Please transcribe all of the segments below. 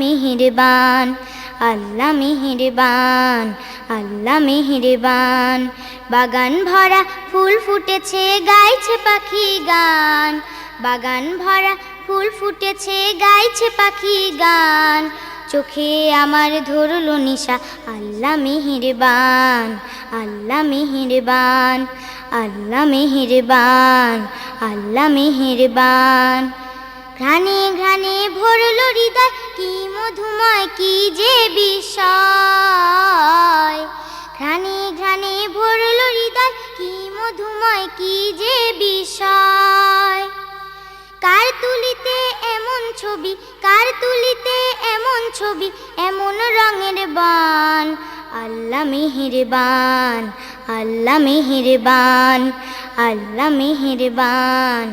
মেহেরবান, আল্লাহ মেহেরবান আল্লাহ মেহেরবান। বাগান ভরা ফুল ফুটেছে গাইছে পাখি গান। বাগান ভরা ফুল ফুটেছে গাইছে পাখি গান। চোখে আমার ধরলো নিশা, আল্লাহ মেহেরবান আল্লাহ মেহেরবান আল্লাহ মেহেরবান আল্লাহ মেহেরবান। ঘ্রাণে ঘ্রাণে ভরল হৃদয়, কি মধুময়, কি যে বিষয় ঘ্রাণে ঘ্রাণে ভরল হৃদয়, কি মধুময়, কি যে বিষয় কার তুলিতে এমন ছবি, কার তুলিতে এমন ছবি, এমন রঙের বান। আল্লাহ মেহেরবান আল্লাহ মেহেরবান আল্লাহ মেহেরবান।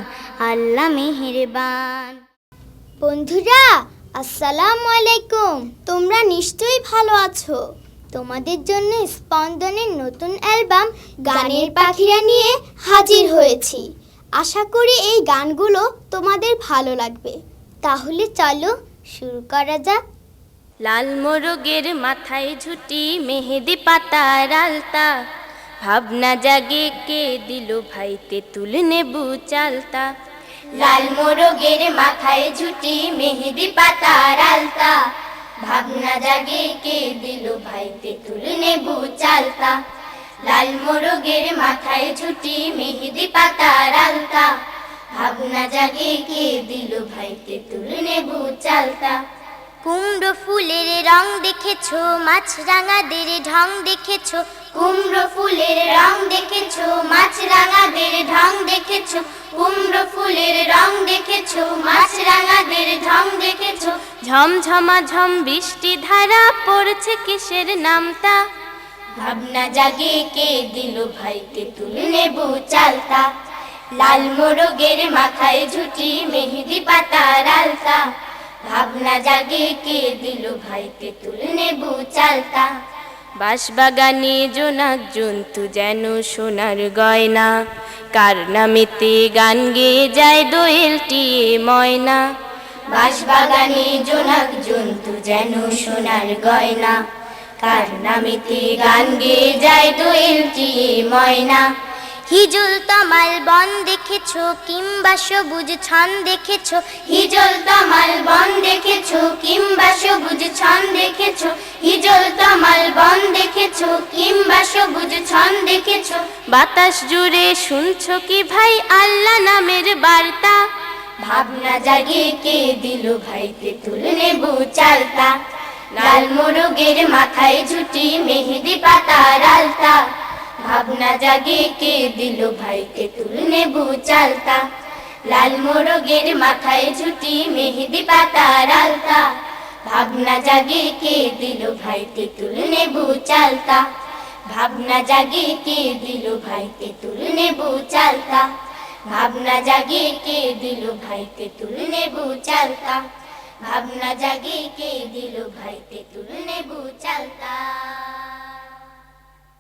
আল্লাহ মেহেরবান। বন্ধুরা, আসসালামু আলাইকুম। তোমরা নিশ্চয়ই ভালো আছো। তোমাদের জন্য স্পন্দনের নতুন অ্যালবাম গানের পাখিরা নিয়ে হাজির হয়েছি। আশা করি এই গানগুলো তোমাদের ভালো লাগবে। তাহলে চলো শুরু করা যাক। লাল মোরগের মাথায় ঝুটি, মেহেদি পাতার আলতা। ভাবনা জাগে কে দিল ভাইতে তুলে নেবু চালতা লাল মোরগের মাথায় ঝুটি, মেহেদি পাতার আলতা। ভাবনা জাগে কে দিল ভাইতে তুলে নেবু চালতা। লাল মোরগের মাথায় ঝুটি, মেহেদি পাতার আলতা। ভাবনা জাগে কে দিল ভাইতে তুলে নেবু চালতা। কুমড়ো ফুলের রং দেখেছ মাছরাঙাদের ঢং দেখেছ কুমড়ো ফুলের রং দেখেছ, মাছরাঙাদের ঢং দেখেছ, কুমড়ো ফুলের রং দেখেছ, মাছরাঙাদের ঢং দেখেছ। ঝমঝমা ঝম বৃষ্টি ধারা পড়ছে কিসের নামটা ভাবনা জাগে কে দিল ভাইকে তুলে নেব চালতা? লাল মোরগের মাথায় ঝুটি মেহেদি পাতার আলতা। ভাবনা জাগে কে দিল ভাইকে তুলে নেব চালতা? বাঁশবাগানে জোনাক জন্তু যেন সোনার গয়না। কার নামেতে গান গেয়ে যায় দোয়েলটি ময়না। বাঁশবাগানে জোনাক জন্তু যেন সোনার গয়না। কার নামেতে গান গেয়ে যায় দোয়েলটি ময়না। হিজুল তমাল বন দেখেছ কিংবা সবুজ ছন দেখেছ। হিজল তমাল বাতাস জুড়ে শুনছ কি ভাই আল্লাহ নামের বার্তা? ভাবনা জাগে কে দিল ভাইতে তুলে নেব চালতা? লাল মোরগের মাথায় ঝুটি, মেহেদি পাতার আলতা। ভাবনা জাগে কে দিল ভাইকে তুলে নেব চালতা? লাল মোরগের মাথায় ঝুটি, মেহেদি পাতার আলতা। ভাবনা জাগে কে দিল ভাইতে তুলে নেব চালতা? ভাবনা জাগে কে দিল ভাইতে তুলে নেবু চালতা। ভাবনা জাগে কে দিল ভাইতে তুলে নেবু চালতা। ভাবনা জাগে কে দিল ভাইতে তুলে নেবু চালতা।